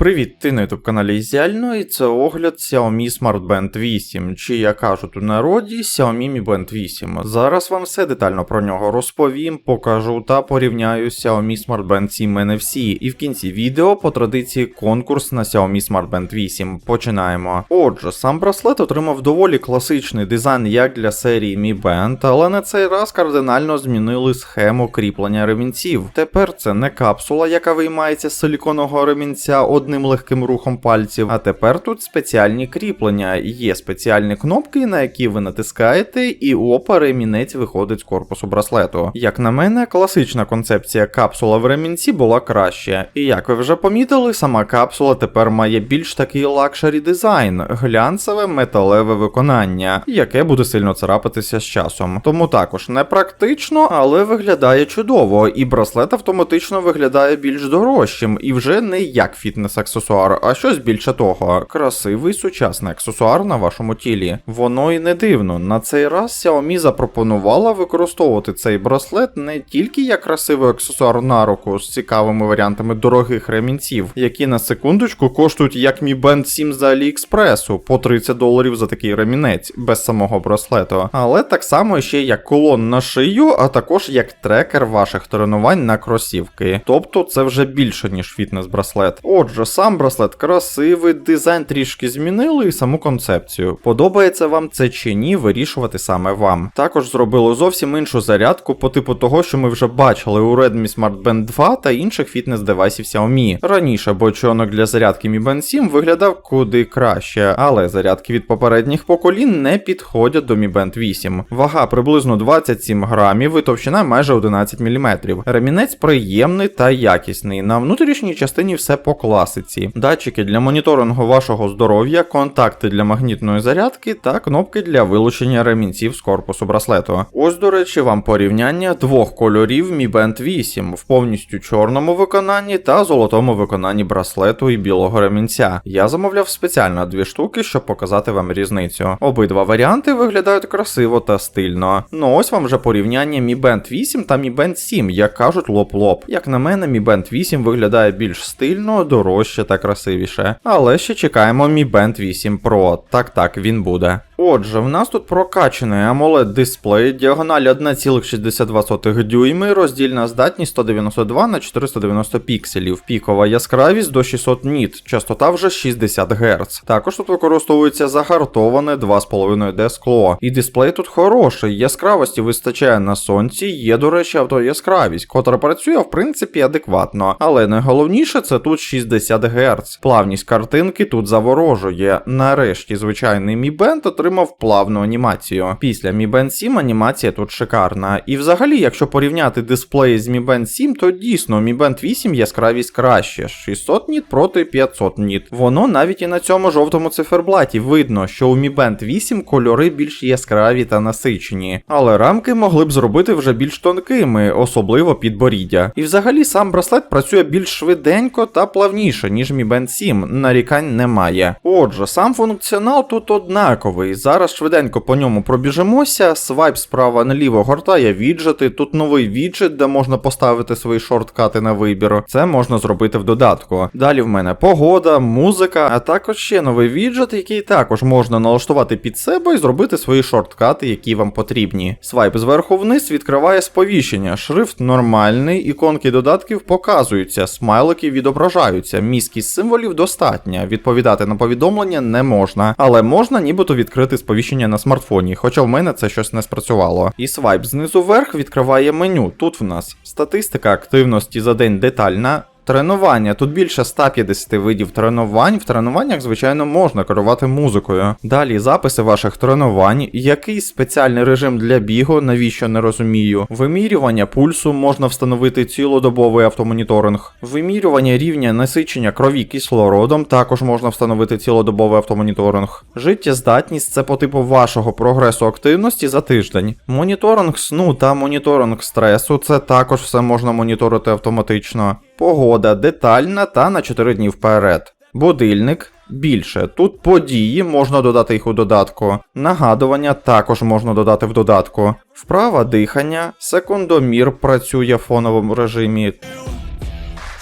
Привіт, ти на youtube каналі Ізіально, і це огляд Xiaomi Smart Band 8, чи як кажуть у народі Xiaomi Mi Band 8. Зараз вам все детально про нього розповім, покажу та порівняю Xiaomi Smart Band 7 NFC. І в кінці відео по традиції конкурс на Xiaomi Smart Band 8. Починаємо. Отже, сам браслет отримав доволі класичний дизайн як для серії Mi Band, але на цей раз кардинально змінили схему кріплення ремінців. Тепер це не капсула, яка виймається з силіконового ремінця одним легким рухом пальців. А тепер тут спеціальні кріплення. Є спеціальні кнопки, на які ви натискаєте, і опа, ремінець виходить з корпусу браслету. Як на мене, класична концепція капсула в ремінці була краще. І як ви вже помітили, сама капсула тепер має більш такий лакшері дизайн, глянцеве металеве виконання, яке буде сильно царапатися з часом. Тому також не практично, але виглядає чудово, і браслет автоматично виглядає більш дорожчим, і вже не як фітнес-аксесуар, а щось більше того. Красивий сучасний аксесуар на вашому тілі. Воно і не дивно. На цей раз Xiaomi запропонувала використовувати цей браслет не тільки як красивий аксесуар на руку з цікавими варіантами дорогих ремінців, які на секундочку коштують як Mi Band 7 з Аліекспресу по 30 доларів за такий ремінець без самого браслету, але так само ще як колон на шию, а також як трекер ваших тренувань на кросівки. Тобто це вже більше ніж фітнес-браслет. Отже, сам браслет красивий, дизайн трішки змінили і саму концепцію. Подобається вам це чи ні, вирішувати саме вам. Також зробили зовсім іншу зарядку по типу того, що ми вже бачили у Redmi Smart Band 2 та інших фітнес-девайсів Xiaomi. Раніше бочонок для зарядки Mi Band 7 виглядав куди краще, але зарядки від попередніх поколінь не підходять до Mi Band 8. Вага приблизно 27 грамів і товщина майже 11 мм. Ремінець приємний та якісний. На внутрішній частині все по класиці. Датчики для моніторингу вашого здоров'я, контакти для магнітної зарядки та кнопки для вилучення ремінців з корпусу браслету. Ось, до речі, вам порівняння двох кольорів Mi Band 8 в повністю чорному виконанні та золотому виконанні браслету і білого ремінця. Я замовляв спеціально дві штуки, щоб показати вам різницю. Обидва варіанти виглядають красиво та стильно. Ну ось вам вже порівняння Mi Band 8 та Mi Band 7, як кажуть лоб-лоб. Як на мене, Mi Band 8 виглядає більш стильно, дорожче та красивіше. Але ще чекаємо Mi Band 8 Pro. Так так він буде. Отже, в нас тут прокачаний AMOLED дисплей, діагональ 1,62 дюйми, роздільна здатність 192 на 490 пікселів, пікова яскравість до 600 ніт, частота вже 60 Гц. Також тут використовується загартоване 2,5D скло. І дисплей тут хороший, яскравості вистачає на сонці, є, до речі, автояскравість, котра працює в принципі адекватно. Але найголовніше це тут 60 Гц. Плавність картинки тут заворожує. Нарешті звичайний Mi Band отримав плавну анімацію. Після Mi Band 7 анімація тут шикарна. І взагалі, якщо порівняти дисплеї з Mi Band 7, то дійсно Mi Band 8 яскравість краще 600 ніт проти 500 ніт. Воно навіть і на цьому жовтому циферблаті видно, що у Mi Band 8 кольори більш яскраві та насичені, але рамки могли б зробити вже більш тонкими, особливо під боріддя. І взагалі сам браслет працює більш швиденько та плавніше, ніж Mi Band 7, нарікань немає. Отже, сам функціонал тут однаковий. Зараз швиденько по ньому пробіжимося. Свайп справа наліво гортає віджити. Тут новий віджит, де можна поставити свої шорткати на вибір. Це можна зробити в додатку. Далі в мене погода, музика, а також ще новий віджит, який також можна налаштувати під себе і зробити свої шорткати, які вам потрібні. Свайп зверху вниз відкриває сповіщення. Шрифт нормальний, іконки додатків показуються, смайлики відображаються. Міськість символів достатня. Відповідати на повідомлення не можна, але можна нібито відкрити сповіщення на смартфоні, хоча в мене це щось не спрацювало. І свайп знизу вверх відкриває меню. Тут в нас статистика активності за день детальна. Тренування. Тут більше 150 видів тренувань. В тренуваннях, звичайно, можна керувати музикою. Далі записи ваших тренувань, який спеціальний режим для бігу, навіщо не розумію. Вимірювання пульсу можна встановити цілодобовий автомоніторинг. Вимірювання рівня насичення крові кислородом також можна встановити цілодобовий автомоніторинг. Життєздатність це по типу вашого прогресу активності за тиждень. Моніторинг сну та моніторинг стресу це також все можна моніторити автоматично. Погода детальна та на 4 дні вперед. Будильник більше. Тут події можна додати їх у додатку. Нагадування також можна додати в додатку. Вправа дихання, секундомір працює в фоновому режимі.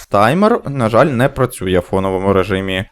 Таймер, на жаль, не працює в фоновому режимі.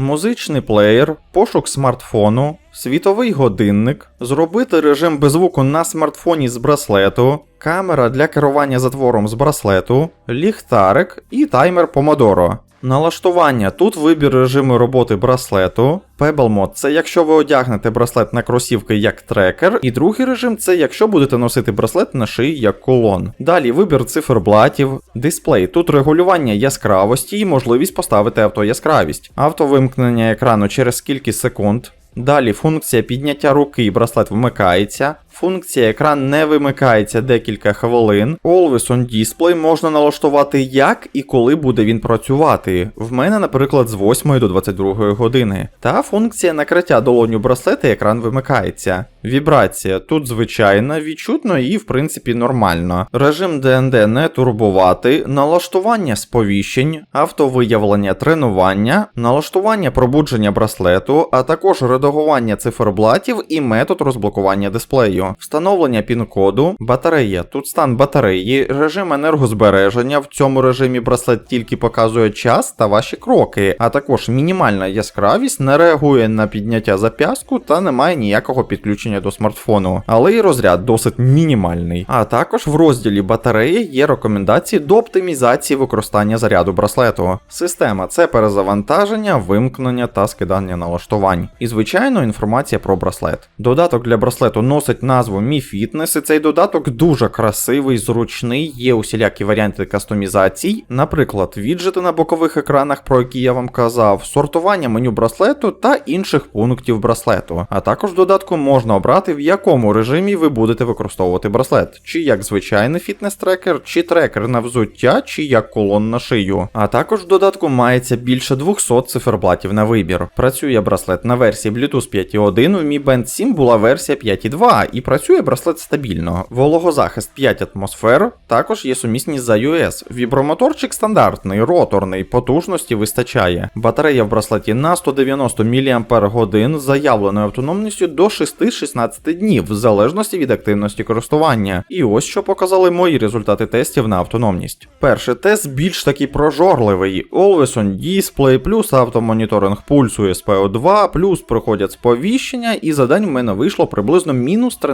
Музичний плеєр, пошук смартфону, світовий годинник, зробити режим без звуку на смартфоні з браслету, камера для керування затвором з браслету, ліхтарик і таймер Помодоро. Налаштування тут вибір режиму роботи браслету. Pebble Mode – це якщо ви одягнете браслет на кросівки як трекер, і другий режим це якщо будете носити браслет на шиї як колон. Далі вибір циферблатів, дисплей. Тут регулювання яскравості і можливість поставити автояскравість, автовимкнення екрану через кількість секунд. Далі функція підняття руки браслет вмикається. Функція екран не вимикається декілька хвилин. Always on Display можна налаштувати як і коли буде він працювати. В мене, наприклад, з 8 до 22 години. Та функція накриття долоню браслета екран вимикається. Вібрація тут звичайна, відчутно і в принципі нормально. Режим DND не турбувати, налаштування сповіщень, автовиявлення тренування, налаштування пробудження браслету, а також редагування циферблатів і метод розблокування дисплею, встановлення пін-коду, батарея. Тут стан батареї, режим енергозбереження. В цьому режимі браслет тільки показує час та ваші кроки, а також мінімальна яскравість не реагує на підняття зап'ястку та не має ніякого підключення до смартфону, але і розряд досить мінімальний. А також в розділі батареї є рекомендації до оптимізації використання заряду браслету. Система це перезавантаження, вимкнення та скидання налаштувань. І звичайно, інформація про браслет. Додаток для браслету носить назву Mi і цей додаток дуже красивий, зручний, є усілякі варіанти кастомізацій, наприклад, віджити на бокових екранах, про які я вам казав, сортування меню браслету та інших пунктів браслету. А також в додатку можна обрати, в якому режимі ви будете використовувати браслет, чи як звичайний фітнес-трекер, чи трекер на взуття, чи як колон на шию. А також в додатку мається більше 200 циферблатів на вибір. Працює браслет на версії Bluetooth 5.1, в Mi Band 7 була версія 5.2 і працює браслет стабільно. Вологозахист 5 атмосфер, також є сумісність за iOS. Вібромоторчик стандартний, роторний, потужності вистачає. Батарея в браслеті на 190 мАч заявленою автономністю до 6-16 днів, в залежності від активності користування. І ось що показали мої результати тестів на автономність. Перший тест більш такий прожорливий. Always on Display, плюс автомоніторинг пульсу SPO2, плюс проходять сповіщення, і за день в мене вийшло приблизно мінус 13%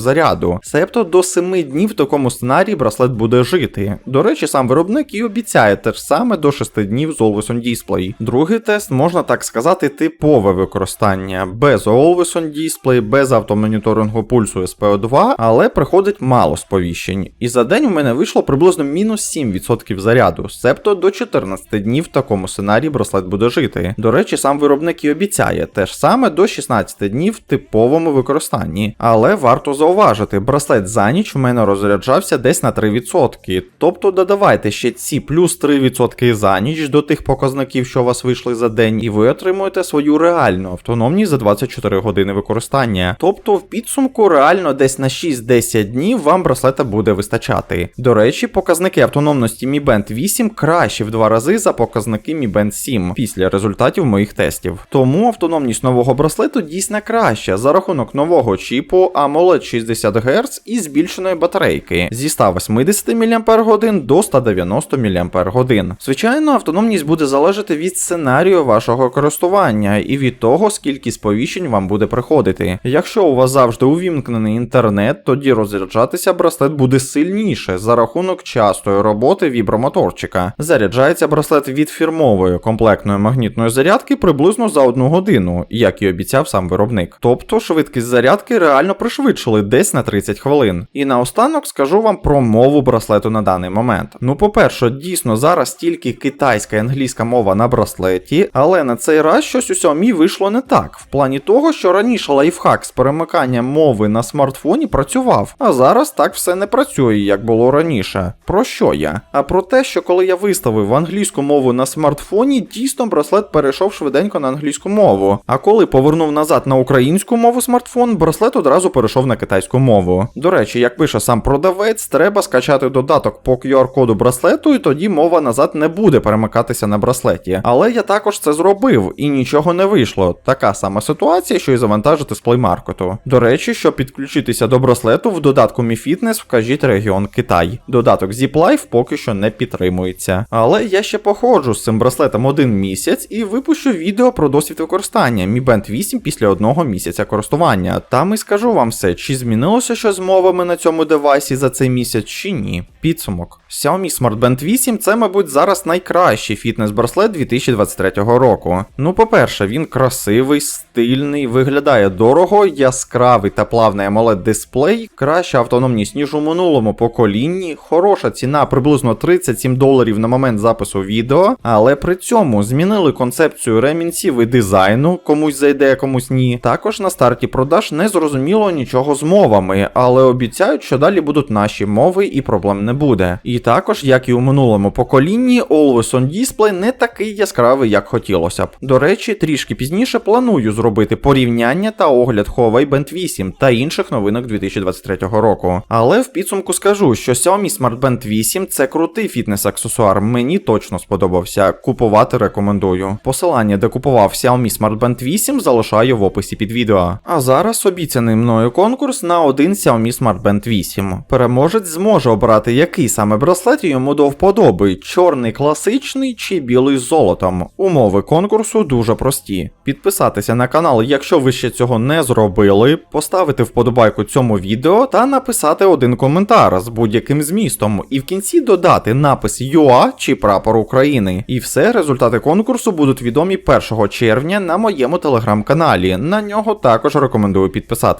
заряду. Себто до 7 днів в такому сценарії браслет буде жити. До речі, сам виробник і обіцяє те ж саме до 6 днів з Always on Display. Другий тест, можна так сказати, типове використання без Always on Display, без автомоніторингу пульсу SPO2, але приходить мало сповіщень. І за день у мене вийшло приблизно мінус 7% заряду, себто до 14 днів в такому сценарії браслет буде жити. До речі, сам виробник і обіцяє те ж саме до 16 днів в типовому використанні. Але варто зауважити, браслет за ніч в мене розряджався десь на 3%. Тобто додавайте ще ці плюс 3% за ніч до тих показників, що у вас вийшли за день, і ви отримуєте свою реальну автономність за 24 години використання. Тобто в підсумку реально десь на 6-10 днів вам браслета буде вистачати. До речі, показники автономності Mi Band 8 кращі в два рази за показники Mi Band 7 після результатів моїх тестів. Тому автономність нового браслету дійсно краща за рахунок нового чіпу AMOLED 60 Гц і збільшеної батарейки зі 180 мАч до 190 мАч. Звичайно, автономність буде залежати від сценарію вашого користування і від того, скільки сповіщень вам буде приходити. Якщо у вас завжди увімкнений інтернет, тоді розряджатися браслет буде сильніше за рахунок частої роботи вібромоторчика. Заряджається браслет від фірмової комплектної магнітної зарядки приблизно за одну годину, як і обіцяв сам виробник. Тобто швидкість зарядки реально пришвидшили десь на 30 хвилин. І наостанок скажу вам про мову браслету на даний момент. Ну, по-перше, дійсно зараз тільки китайська і англійська мова на браслеті, але на цей раз щось у Xiaomi вийшло не так. В плані того, що раніше лайфхак з перемиканням мови на смартфоні працював, а зараз так все не працює, як було раніше. Про що я? А про те, що коли я виставив англійську мову на смартфоні, дійсно браслет перейшов швиденько на англійську мову. А коли повернув назад на українську мову смартфон, браслет одразу одразу перейшов на китайську мову. До речі, як пише сам продавець, треба скачати додаток по QR-коду браслету, і тоді мова назад не буде перемикатися на браслеті. Але я також це зробив і нічого не вийшло. Така сама ситуація, що і завантажити з плеймаркету. До речі, щоб підключитися до браслету, в додатку Mi Fitness вкажіть регіон Китай. Додаток Zip Life поки що не підтримується. Але я ще походжу з цим браслетом один місяць і випущу відео про досвід використання Mi Band 8 після одного місяця користування. Там і скажу вам все, чи змінилося щось з мовами на цьому девайсі за цей місяць, чи ні. Підсумок. Xiaomi Smart Band 8 це, мабуть, зараз найкращий фітнес-браслет 2023 року. Ну, по-перше, він красивий, стильний, виглядає дорого, яскравий та плавний amoled дисплей, краща автономність, ніж у минулому поколінні, хороша ціна приблизно 37 доларів на момент запису відео, але при цьому змінили концепцію ремінців і дизайну, комусь зайде, комусь ні. Також на старті продаж не зрозуміло нічого з мовами, але обіцяють, що далі будуть наші мови і проблем не буде. І також, як і у минулому поколінні, Always On Display не такий яскравий, як хотілося б. До речі, трішки пізніше планую зробити порівняння та огляд Huawei Band 8 та інших новинок 2023 року. Але в підсумку скажу, що Xiaomi Smart Band 8 це крутий фітнес-аксесуар, мені точно сподобався. Купувати рекомендую. Посилання, де купував Xiaomi Smart Band 8, залишаю в описі під відео. А зараз обіцяний мною конкурс на один Xiaomi Smart Band 8. Переможець зможе обрати, який саме браслет йому до вподоби: чорний класичний чи білий з золотом. Умови конкурсу дуже прості. Підписатися на канал, якщо ви ще цього не зробили, поставити вподобайку цьому відео та написати один коментар з будь-яким змістом, і в кінці додати напис ЮА чи прапор України. І все, результати конкурсу будуть відомі 1 червня на моєму телеграм-каналі. На нього також рекомендую підписатися.